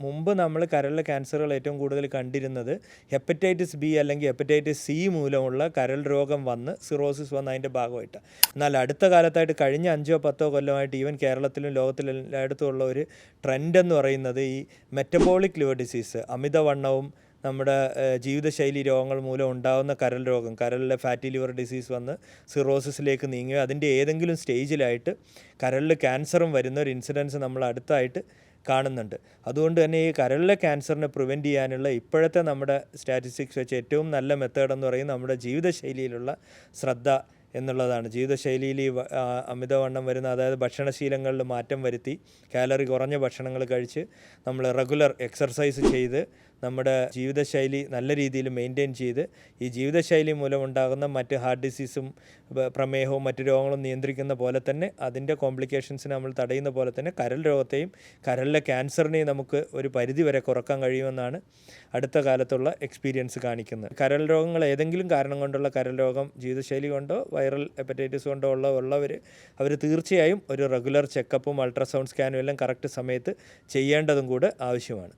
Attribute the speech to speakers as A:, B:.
A: മുമ്പ് നമ്മൾ കരളിലെ ക്യാൻസറുകൾ ഏറ്റവും കൂടുതൽ കണ്ടിരുന്നത് ഹെപ്പറ്റൈറ്റിസ് ബി അല്ലെങ്കിൽ ഹെപ്പറ്റൈറ്റിസ് സി മൂലമുള്ള കരൾ രോഗം വന്ന് സിറോസിസ് വന്ന് അതിന്റെ ഭാഗമായിട്ട്. എന്നാൽ അടുത്ത കാലത്തായിട്ട് കഴിഞ്ഞ അഞ്ചോ പത്തോ കൊല്ലമായിട്ട് ഈവൻ കേരളത്തിലും ലോകത്തിലും എല്ലായിടത്തും ഉള്ള ഒരു ട്രെൻഡ് എന്ന് പറയുന്നത് ഈ മെറ്റബോളിക് ലിവർ ഡിസീസ് അമിതവണ്ണവും നമ്മുടെ ജീവിതശൈലി രോഗങ്ങൾ മൂലം ഉണ്ടാകുന്ന കരൽ രോഗം കരളിലെ ഫാറ്റി ലിവർ ഡിസീസ് വന്ന് സിറോസിസിലേക്ക് നീങ്ങുകയോ അതിന്റെ ഏതെങ്കിലും സ്റ്റേജിലായിട്ട് കരളിൽ ക്യാൻസറും വരുന്ന ഒരു ഇൻസിഡൻസ് നമ്മൾ അടുത്തായിട്ട് കാണുന്നുണ്ട്. അതുകൊണ്ട് തന്നെ ഈ കരളിലെ ക്യാൻസറിനെ പ്രിവെന്റ് ചെയ്യാനുള്ള ഇപ്പോഴത്തെ നമ്മുടെ സ്റ്റാറ്റിസ്റ്റിക്സ് വെച്ച് ഏറ്റവും നല്ല മെത്തേഡ് എന്ന് പറയുന്നത് നമ്മുടെ ജീവിതശൈലിയിലുള്ള ശ്രദ്ധ എന്നുള്ളതാണ്. ജീവിതശൈലിയിൽ ഈ അമിതവണ്ണം വരുന്ന അതായത് ഭക്ഷണശീലങ്ങളിൽ മാറ്റം വരുത്തി കാലറി കുറഞ്ഞ ഭക്ഷണങ്ങൾ കഴിച്ച് നമ്മൾ റെഗുലർ എക്സർസൈസ് ചെയ്ത് നമ്മുടെ ജീവിതശൈലി നല്ല രീതിയിൽ മെയിന്റെയിൻ ചെയ്ത് ഈ ജീവിതശൈലി മൂലമുണ്ടാകുന്ന മറ്റ് ഹാർട്ട് ഡിസീസും പ്രമേഹവും മറ്റു രോഗങ്ങളും നിയന്ത്രിക്കുന്ന പോലെ തന്നെ അതിന്റെ കോംപ്ലിക്കേഷൻസിനെ നമ്മൾ തടയുന്ന പോലെ തന്നെ കരൽ രോഗത്തെയും കരലിലെ ക്യാൻസറിനെയും നമുക്ക് ഒരു പരിധി വരെ കുറയ്ക്കാൻ കഴിയുമെന്നാണ് അടുത്ത കാലത്തുള്ള എക്സ്പീരിയൻസ് കാണിക്കുന്നത്. കരൽ രോഗങ്ങൾ ഏതെങ്കിലും കാരണം കൊണ്ടുള്ള കരൾ രോഗം ജീവിതശൈലി കൊണ്ടോ വൈറൽ ഹെപ്പറ്റൈറ്റിസ് കൊണ്ടോ ഉള്ള ഉള്ളവർ അവർ തീർച്ചയായും ഒരു റെഗുലർ ചെക്കപ്പും അൾട്രാസൗണ്ട് സ്കാനും എല്ലാം കറക്റ്റ് സമയത്ത് ചെയ്യേണ്ടതും കൂടെ ആവശ്യമാണ്.